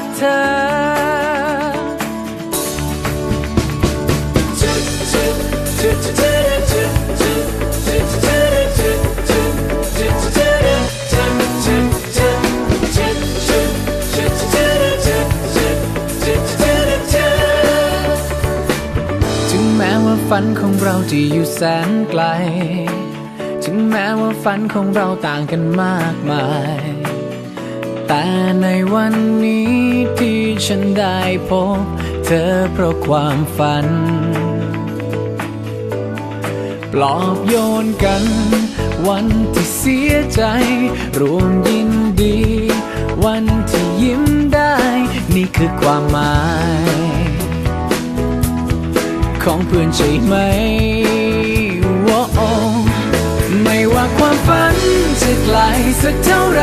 กเธอถึงแม้ว่าฝันของเราจะอยู่แสนไกล ถึงแม้ว่าฝันของเราต่างกันมากมาย แต่ในวันนี้ที่ฉันได้พบ เธอเพราะความฝัน ปลอบโยนกัน วันที่เสียใจ รวมยินดี วันที่ยิ้มได้ นี่คือความหมาย ของเพื่อนใช่ไหมว้โอไม่ว่าความฝันจะไกลสักเท่าไหร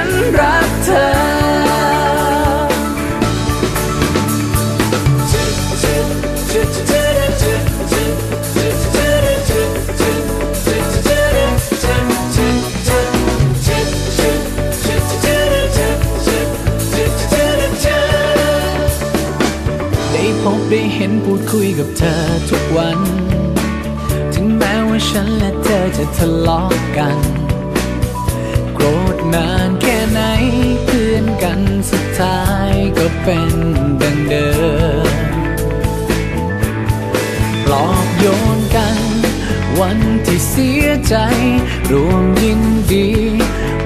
น ห็นพูดคุยกับเธอทุกวัน ถึงแม้ว่าฉันและเธอจะทะเลาะกัน โกรธนานแค่ไหนเพื่อนกันสุดท้ายก็เป็นดังเดิมปลอบโยนกัน วันที่เสียใจ รวมยินดี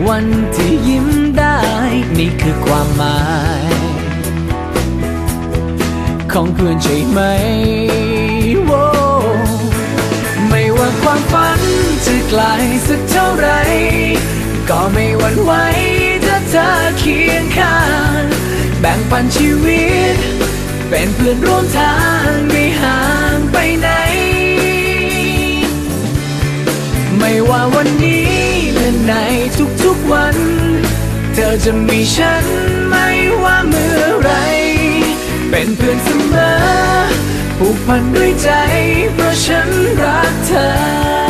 วันที่ยิ้มได้ นี่คือความหมาย ของเพื่อนใช่ไหมโว้ไม่ว่าความฝันจะไกลสักเท่าไร ก็ไม่หวั่นไหวถ้าเธอเคียงข้าง แบ่งปันชีวิต เป็นเพื่อนร่วมทางไม่ห่างไปไหน ไม่ว่าวันนี้และในทุกๆวัน เธอจะมีฉันไม่ว่าเมื่อ เป็นเพื่อนเสมอผูกพันด้วยใจ เพราะฉันรักเธอ